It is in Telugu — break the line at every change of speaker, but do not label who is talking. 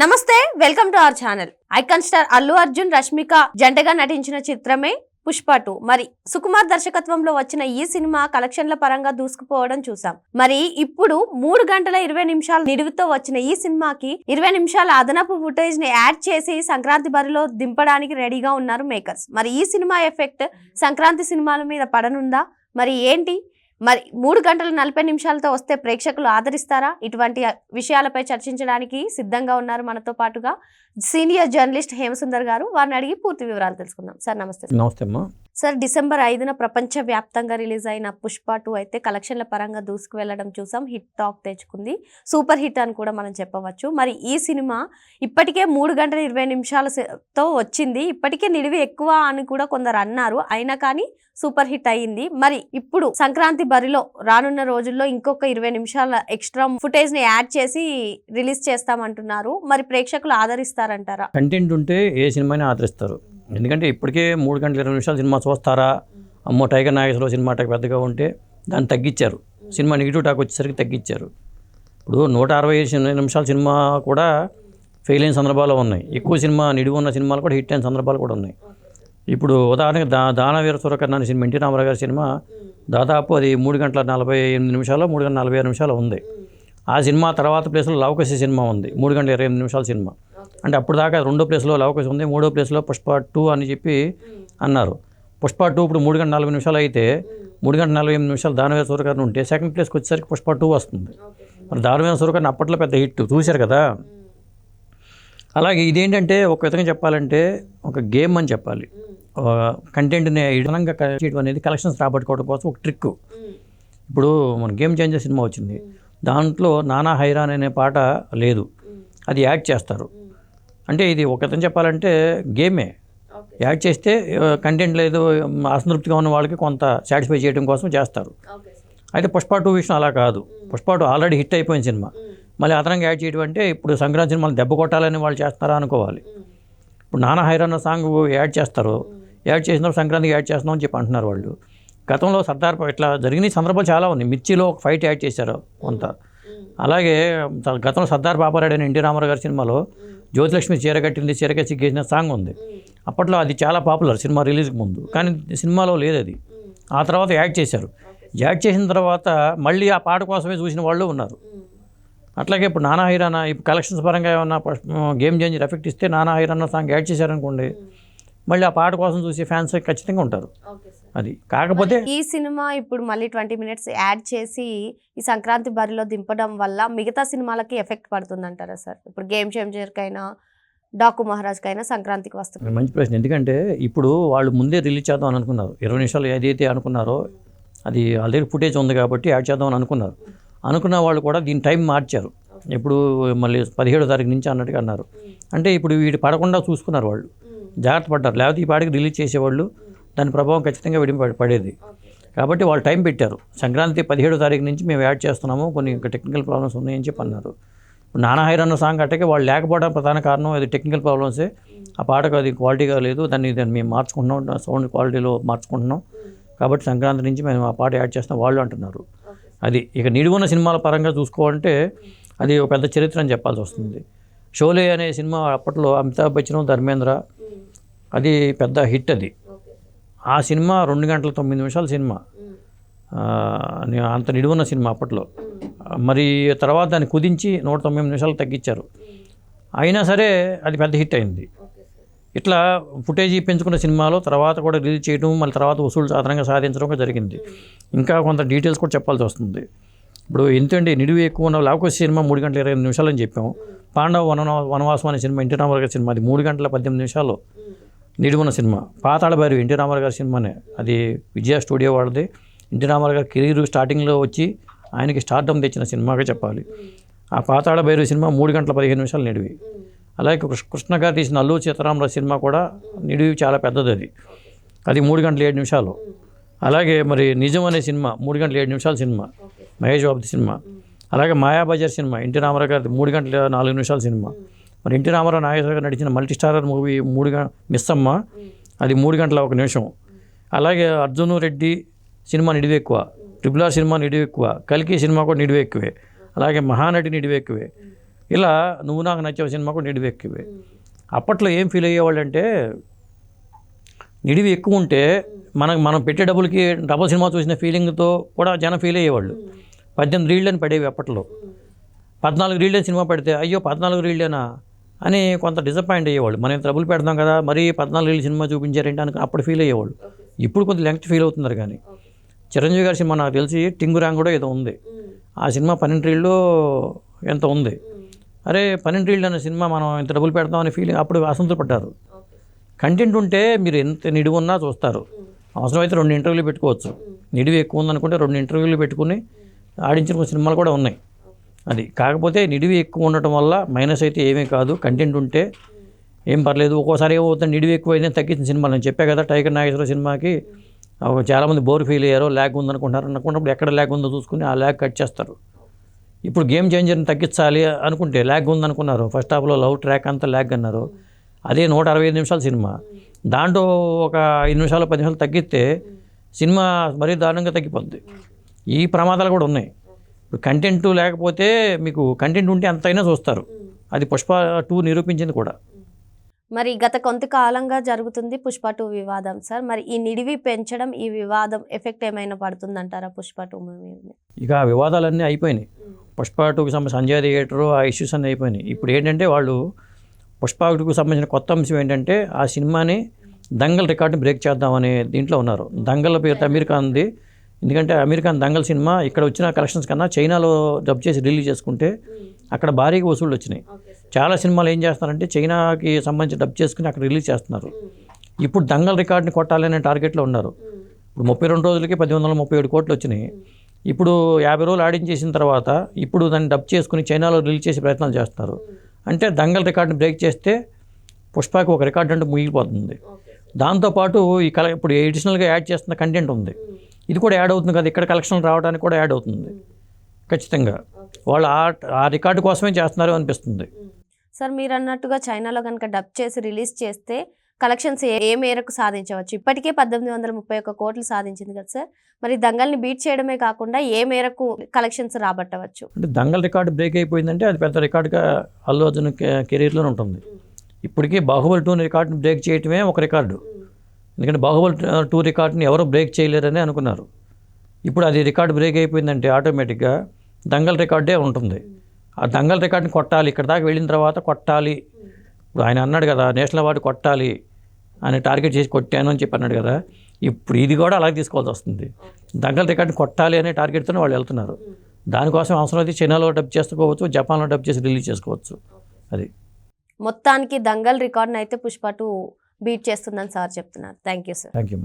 నమస్తే welcome to our channel. Icon star Allu Arjun Rashmika జంటగా నటించిన చిత్రమే పుష్ప టూ. మరి సుకుమార్ దర్శకత్వంలో వచ్చిన ఈ సినిమా కలెక్షన్ల పరంగా దూసుకుపోవడం చూసాం. మరి ఇప్పుడు మూడు గంటల ఇరవై నిమిషాల నిడివితో వచ్చిన ఈ సినిమాకి ఇరవై నిమిషాల అదనపు ఫుటేజ్ని యాడ్ చేసి సంక్రాంతి బరిలో దింపడానికి రెడీగా ఉన్నారు మేకర్స్. మరి ఈ సినిమా ఎఫెక్ట్ సంక్రాంతి సినిమాల మీద పడనుందా? మరి ఏంటి? మరి మూడు గంటల నలభై నిమిషాలతో వస్తే ప్రేక్షకులు ఆదరిస్తారా? ఇటువంటి విషయాలపై చర్చించడానికి సిద్ధంగా ఉన్నారు మనతో పాటుగా సీనియర్ జర్నలిస్ట్ హేమసుందర్ గారు. వారిని అడిగి పూర్తి వివరాలు తెలుసుకుందాం. సార్ నమస్తే
నమస్తే అమ్మా.
సార్ డిసెంబర్ ఐదున ప్రపంచ వ్యాప్తంగా రిలీజ్ అయిన పుష్ప టూ అయితే కలెక్షన్ల పరంగా దూసుకు వెళ్ళడం చూసాం. హిట్ టాక్ తెచ్చుకుంది. సూపర్ హిట్ అని కూడా మనం చెప్పవచ్చు. మరి ఈ సినిమా ఇప్పటికే మూడు గంటల ఇరవై నిమిషాలతో వచ్చింది. ఇప్పటికే నిడివి ఎక్కువ అని కూడా కొందరు అన్నారు. అయినా కానీ సూపర్ హిట్ అయ్యింది మరి ఇప్పుడు సంక్రాంతి బరిలో రానున్న రోజుల్లో ఇంకొక ఇరవై నిమిషాల ఎక్స్ట్రా ఫుటేజ్ని యాడ్ చేసి రిలీజ్ చేస్తామంటున్నారు. మరి ప్రేక్షకులు ఆదరిస్తారంటారా?
కంటెంట్ ఉంటే ఏ సినిమాని ఆదరిస్తారు? ఎందుకంటే ఇప్పటికే మూడు గంటల ఇరవై నిమిషాలు సినిమా చూస్తారా? అమ్మో టైగర్ నాగేశ్వరరావు సినిమా టాక్ పెద్దగా ఉంటే దాన్ని తగ్గించారు. సినిమా నెగిటివ్ టాక్ వచ్చేసరికి తగ్గించారు. ఇప్పుడు నూట అరవై నిమిషాల సినిమా కూడా ఫెయిల్ అయిన సందర్భాలు ఉన్నాయి. ఎక్కువ సినిమా నిడివి ఉన్న సినిమాలు కూడా హిట్ అయిన సందర్భాలు కూడా ఉన్నాయి. ఇప్పుడు ఉదాహరణకి దా దానవీర సూరకర్ణ అనే సినిమా ఎన్టీ రామారావు గారి సినిమా దాదాపు అది మూడు గంటల నలభై ఎనిమిది నిమిషాలు మూడు గంటల నలభై ఆరు నిమిషాలు ఉంది. ఆ సినిమా తర్వాత ప్లేస్లో లవకసి సినిమా ఉంది. మూడు గంటల ఇరవై ఎనిమిది నిమిషాల సినిమా. అంటే అప్పుడు దాకా రెండో ప్లేస్లో అవకాశం ఉంది మూడో ప్లేస్లో పుష్ప టూ అని చెప్పి అన్నారు. పుష్ప టూ ఇప్పుడు మూడు గంటల నలభై నిమిషాలు అయితే మూడు గంటల నలభై ఎనిమిది నిమిషాలు దానవీర సూర్యకారిని ఉంటే సెకండ్ ప్లేస్కి వచ్చేసరికి పుష్ప టూ వస్తుంది. మరి దానవీర సూర్యకారిని అప్పట్లో పెద్ద హిట్ చూశారు కదా? అలాగే ఇదేంటంటే ఒక విధంగా చెప్పాలంటే ఒక గేమ్ అని చెప్పాలి. కంటెంట్ని ఇడనంగా చేయడం అనేది కలెక్షన్స్ రాబట్టుకోవడం కోసం ఒక ట్రిక్ ఇప్పుడు మన గేమ్ చేంజర్ సినిమా వచ్చింది. దాంట్లో నానా హైరాన్ అనే పాట లేదు. అది యాడ్ చేస్తారు. అంటే ఇది ఒక విధంగా చెప్పాలంటే గేమే. యాడ్ చేస్తే కంటెంట్ లేదు అసంతృప్తిగా ఉన్న వాళ్ళకి కొంత సాటిస్ఫై చేయడం కోసం చేస్తారు. అయితే పుష్ప టూ విషయం అలా కాదు. పుష్ప టూ ఆల్రెడీ హిట్ అయిపోయిన సినిమా. మళ్ళీ అదనంగా యాడ్ చేయడం అంటే ఇప్పుడు సంక్రాంతి సినిమాలు దెబ్బ కొట్టాలని వాళ్ళు చేస్తారా అనుకోవాలి. ఇప్పుడు నానా హైరాన్ సాంగ్ యాడ్ చేస్తారు. యాడ్ చేసిన తర్వాత సంక్రాంతికి యాడ్ చేస్తున్నాం అని చెప్పి అంటున్నారు వాళ్ళు. గతంలో సర్దార్ ఇట్లా జరిగిన సందర్భాలు చాలా ఉన్నాయి. మిర్చిలో ఒక ఫైట్ యాడ్ చేశారు కొంత. అలాగే గతంలో సర్దార్ బాబారాయుడు అని ఎన్టీ రామారావు గారి సినిమాలో జ్యోతిలక్ష్మి చీర కట్టింది చీర సిగ్గేసిన సాంగ్ ఉంది. అప్పట్లో అది చాలా పాపులర్ సినిమా రిలీజ్కి ముందు. కానీ సినిమాలో లేదు అది. ఆ తర్వాత యాడ్ చేశారు. యాడ్ చేసిన తర్వాత మళ్ళీ ఆ పాట కోసమే చూసిన వాళ్ళు ఉన్నారు. అట్లాగే ఇప్పుడు నానా హైరానా ఇప్పుడు కలెక్షన్స్ పరంగా ఏమన్నా గేమ్ చేంజర్ ఎఫెక్ట్ ఇస్తే నానా హైరానా సాంగ్ యాడ్ చేశారనుకోండి మళ్ళీ ఆ పాట కోసం చూసి ఫ్యాన్స్ ఖచ్చితంగా ఉంటారు. అది. కాకపోతే
ఈ సినిమా ఇప్పుడు మళ్ళీ ట్వంటీ మినిట్స్ యాడ్ చేసి ఈ సంక్రాంతి బరిలో దింపడం వల్ల మిగతా సినిమాలకి ఎఫెక్ట్ పడుతుందంటారా సార్? ఇప్పుడు గేమ్ చేంజర్కైనా డాకు మహారాజ్కైనా సంక్రాంతికి వస్తుంది
మంచి ప్రశ్న. ఎందుకంటే ఇప్పుడు వాళ్ళు ముందే రిలీజ్ చేద్దాం అని అనుకున్నారు. ఇరవై నిమిషాలు ఏదైతే అనుకున్నారో అది ఆల్రెడీ ఫుటేజ్ ఉంది కాబట్టి యాడ్ చేద్దాం అని అనుకున్నారు. అనుకున్న వాళ్ళు కూడా దీని టైం మార్చారు. ఇప్పుడు మళ్ళీ పదిహేడో తారీఖు నుంచి అన్నట్టుగా అన్నారు. అంటే ఇప్పుడు వీటి పడకుండా చూసుకున్నారు వాళ్ళు. జాగ్రత్త పడ్డారు. లేకపోతే ఈ పాటికి రిలీజ్ చేసేవాళ్ళు దాని ప్రభావం ఖచ్చితంగా విడి పడేది. కాబట్టి వాళ్ళు టైం పెట్టారు. సంక్రాంతి పదిహేడో తారీఖు నుంచి మేము యాడ్ చేస్తున్నాము. కొన్ని ఇంకా టెక్నికల్ ప్రాబ్లమ్స్ ఉన్నాయని చెప్పి అన్నారు. ఇప్పుడు నానా అన్న సాంగ్ అట్టకే వాళ్ళు లేకపోవడం ప్రధాన కారణం అది టెక్నికల్ ప్రాబ్లమ్సే. ఆ పాటకు అది క్వాలిటీగా లేదు. దాన్ని దాన్ని మేము మార్చుకుంటున్నాం. సౌండ్ క్వాలిటీలో మార్చుకుంటున్నాం. కాబట్టి సంక్రాంతి నుంచి మేము ఆ పాట యాడ్ చేస్తాం వాళ్ళు అంటున్నారు. అది ఇక నిడుగున్న సినిమాల పరంగా చూసుకోవాలంటే అది ఒక పెద్ద చరిత్ర అని చెప్పాల్సి వస్తుంది. షోలే అనే సినిమా అప్పట్లో అమితాబ్ బచ్చన్ ధర్మేంద్ర. అది పెద్ద హిట్ అది. ఆ సినిమా రెండు గంటల తొమ్మిది నిమిషాల సినిమా. అంత నిడువున్న సినిమా అప్పట్లో. మరి తర్వాత దాన్ని కుదించి నూట తొంభై నిమిషాలు తగ్గించారు. అయినా సరే అది పెద్ద హిట్ అయింది. ఇట్లా ఫుటేజీ పెంచుకున్న సినిమాలో తర్వాత కూడా రిలీజ్ చేయడం మళ్ళీ తర్వాత వసూలు సాధారణంగా సాధించడం జరిగింది. ఇంకా కొంత డీటెయిల్స్ కూడా చెప్పాల్సి వస్తుంది. ఇప్పుడు ఎంతండి నిడివి ఎక్కువ ఉన్న లావకోస్ సినిమా మూడు గంటల ఇరవై నిమిషాలు అని చెప్పాము. పాండవ వన వనవాసం అనే సినిమా ఇంటి రామారావు సినిమా అది మూడు గంటల పద్దెనిమిది నిమిషాలు. నిడుమన సినిమా. పాతాళ భైరవి ఎన్టీ రామారావు గారి సినిమానే. అది విజయ స్టూడియో వాళ్ళది. ఎన్టీ రామారావు గారి కెరీర్ స్టార్టింగ్లో వచ్చి ఆయనకి స్టార్టమ్ తెచ్చిన సినిమాగా చెప్పాలి. ఆ పాతాళ భైరవి సినిమా మూడు గంటల పదిహేను నిమిషాలు నిడివి. అలాగే కృష్ణ కృష్ణ గారు తీసిన అల్లు సీతారామరావు సినిమా కూడా నిడివి చాలా పెద్దది అది అది మూడు గంటల ఏడు నిమిషాలు. అలాగే మరి నిజం అనే సినిమా మూడు గంటల ఏడు నిమిషాల సినిమా. మహేష్ బాబు సినిమా. అలాగే మాయాబజార్ సినిమా ఎన్టీ రామారావు గారి మూడు గంటల నాలుగు నిమిషాల సినిమా. మరి ఎన్టీ రామారావు నాగేశ్వర గారు నడిచిన మల్టీ స్టారర్ మూవీ మూడు గంట మిస్ అమ్మ అది మూడు గంటల ఒక నిమిషం. అలాగే అర్జును రెడ్డి సినిమా నిడివి ఎక్కువ ట్రిపుల్ ఆర్ సినిమా నిడివి ఎక్కువ కల్కి సినిమా కూడా నిడివి ఎక్కువే అలాగే మహానటి నిడివి ఎక్కువే ఇలా నువ్వు నాకు నచ్చే సినిమా కూడా నిడివి ఎక్కువే అప్పట్లో ఏం ఫీల్ అయ్యేవాళ్ళు అంటే నిడివి ఎక్కువ ఉంటే మనకు మనం పెట్టే డబ్బులకి డబుల్ సినిమా చూసిన ఫీలింగ్తో కూడా జనం ఫీల్ అయ్యేవాళ్ళు. పద్దెనిమిది రీళ్ళని పడేవి అప్పట్లో. పద్నాలుగు రీళ్ళని సినిమా పెడితే అయ్యో పద్నాలుగు రీళ్ళేనా అని కొంత డిసప్పాయింట్ అయ్యేవాళ్ళు. మనం డబ్బులు పెడదాం కదా మరీ పద్నాలుగు రీళ్ళు సినిమా చూపించారంటే అని అప్పుడు ఫీల్ అయ్యేవాళ్ళు. ఇప్పుడు కొంత లెంగ్త్ ఫీల్ అవుతున్నారు కానీ. చిరంజీవి గారి సినిమా నాకు తెలిసి టింగురాంగ్ కూడా ఏదో ఉంది. ఆ సినిమా పన్నెండు ఎంత ఉంది? అరే పన్నెండు అనే సినిమా మనం ఇంత డబ్బులు పెడతాం అనే ఫీలింగ్ అప్పుడు అసంతృప్తి పడ్డారు. కంటెంట్ ఉంటే మీరు ఎంత నిడివి ఉన్నా చూస్తారు. అవసరమైతే రెండు ఇంటర్వ్యూలు పెట్టుకోవచ్చు. నిడివి ఎక్కువ ఉందనుకుంటే రెండు ఇంటర్వ్యూలు పెట్టుకుని ఆడించిన సినిమాలు కూడా ఉన్నాయి. అది. కాకపోతే నిడివి ఎక్కువ ఉండటం వల్ల మైనస్ అయితే ఏమీ కాదు. కంటెంట్ ఉంటే ఏం పర్లేదు. ఒక్కోసారి ఏమవుతుంది? నిడివి ఎక్కువ అయితే తగ్గించిన సినిమాలు నేను చెప్పా కదా టైగర్ నాగేశ్వర సినిమాకి. చాలామంది బోర్ ఫీల్ అయ్యారో. ల్యాగ్ ఉందనుకుంటారు అనుకున్నప్పుడు ఎక్కడ ల్యాగ్ ఉందో చూసుకుని ఆ ల్యాగ్ కట్ చేస్తారు. ఇప్పుడు గేమ్ చేంజర్ని తగ్గించాలి అనుకుంటే ల్యాగ్ ఉందనుకున్నారు. ఫస్ట్ హాఫ్లో లవ్ ట్రాక్ అంతా ల్యాగ్ అన్నారు. అదే నూట అరవై ఐదు నిమిషాల సినిమా. దాంట్లో ఒక ఐదు నిమిషాలు పది నిమిషాలు తగ్గిస్తే సినిమా మరీ దారుణంగా తగ్గిపోద్ది. ఈ ప్రమాదాలు కూడా ఉన్నాయి. ఇప్పుడు కంటెంట్ లేకపోతే మీకు కంటెంట్ ఉంటే ఎంతైనా చూస్తారు. అది పుష్ప టూ నిరూపించింది కూడా.
మరి గత కొంతకాలంగా జరుగుతుంది పుష్ప టూ వివాదం సార్. మరి ఈ నిడివి పెంచడం ఈ వివాదం ఎఫెక్ట్ ఏమైనా పడుతుందంటారా పుష్ప టూ మూవీ?
ఇక ఆ వివాదాలన్నీ అయిపోయినాయి. పుష్ప టూకి సంబంధించి సంజయ్ థియేటర్ ఆ ఇష్యూస్ అన్నీ అయిపోయినాయి. ఇప్పుడు ఏంటంటే వాళ్ళు పుష్ప టూకి సంబంధించిన కొత్త అంశం ఏంటంటే ఆ సినిమాని దంగల్ రికార్డుని బ్రేక్ చేద్దామనే దీంట్లో ఉన్నారు. దంగల్ పేరు అమీర్ ఖాన్ది ఎందుకంటే అమీర్ ఖాన్ దంగల్ సినిమా ఇక్కడ వచ్చిన కలెక్షన్స్ కన్నా చైనాలో డబ్ చేసి రిలీజ్ చేసుకుంటే అక్కడ భారీగా వసూళ్ళు వచ్చినాయి. చాలా సినిమాలు ఏం చేస్తున్నారంటే చైనాకి సంబంధించి డబ్ చేసుకుని అక్కడ రిలీజ్ చేస్తున్నారు. ఇప్పుడు దంగల్ రికార్డుని కొట్టాలనే టార్గెట్లో ఉన్నారు. ఇప్పుడు ముప్పై రెండు రోజులకి పది వందల ముప్పై ఏడు కోట్లు వచ్చినాయి. ఇప్పుడు యాభై రోజులు ఆడించేసిన తర్వాత ఇప్పుడు దాన్ని డబ్ చేసుకుని చైనాలో రిలీజ్ చేసే ప్రయత్నాలు చేస్తున్నారు. అంటే దంగల్ రికార్డుని బ్రేక్ చేస్తే పుష్పకి ఒక రికార్డు అంటే ముగిలిపోతుంది. దాంతోపాటు ఈ కల ఇప్పుడు ఎడిషనల్గా యాడ్ చేస్తున్న కంటెంట్ ఉంది. ఇది కూడా యాడ్ అవుతుంది కదా ఇక్కడ కలెక్షన్ రావడానికి కూడా యాడ్ అవుతుంది. ఖచ్చితంగా. వాళ్ళు ఆ ఆ రికార్డు కోసమే చేస్తున్నారు అనిపిస్తుంది.
సార్ మీరు అన్నట్టుగా చైనాలో కనుక డబ్ చేసి రిలీజ్ చేస్తే కలెక్షన్స్ ఏ మేరకు సాధించవచ్చు? ఇప్పటికే పద్దెనిమిది వందల ముప్పై ఒక్క కోట్లు సాధించింది కదా సార్. మరి దంగల్ని బీట్ చేయడమే కాకుండా ఏ మేరకు కలెక్షన్స్ రాబట్టవచ్చు?
అంటే దంగల్ రికార్డు బ్రేక్ అయిపోయిందంటే అది పెద్ద రికార్డుగా అల్లు అర్జున్ కె- కెరీర్లోనే ఉంటుంది. ఇప్పటికీ బాహుబలి టూ రికార్డుని బ్రేక్ చేయటమే ఒక రికార్డు. ఎందుకంటే బాహుబలి టూ రికార్డుని ఎవరు బ్రేక్ చేయలేరని అనుకున్నారు. ఇప్పుడు అది రికార్డు బ్రేక్ అయిపోయిందంటే ఆటోమేటిక్గా దంగల్ రికార్డే ఉంటుంది. ఆ దంగల్ రికార్డుని కొట్టాలి ఇక్కడ దాకా వెళ్ళిన తర్వాత కొట్టాలి. ఇప్పుడు ఆయన అన్నాడు కదా నేషనల్ అవార్డు కొట్టాలి అని టార్గెట్ చేసి కొట్టాను అని చెప్పి అన్నాడు కదా ఇప్పుడు ఇది కూడా అలాగే తీసుకోవాల్సి వస్తుంది. దంగల్ రికార్డుని కొట్టాలి అనే టార్గెట్తోనే వాళ్ళు వెళ్తున్నారు. దానికోసం అవసరం అయితే చైనాలో డబ్ చేసుకోవచ్చు జపాన్లో డబ్ చేసి రిలీజ్ చేసుకోవచ్చు. అది.
మొత్తానికి దంగల్ రికార్డ్ని అయితే పుష్ప టూ బీట్ చేస్తుందని సార్ చెప్తున్నారు. Thank you sir.
Thank you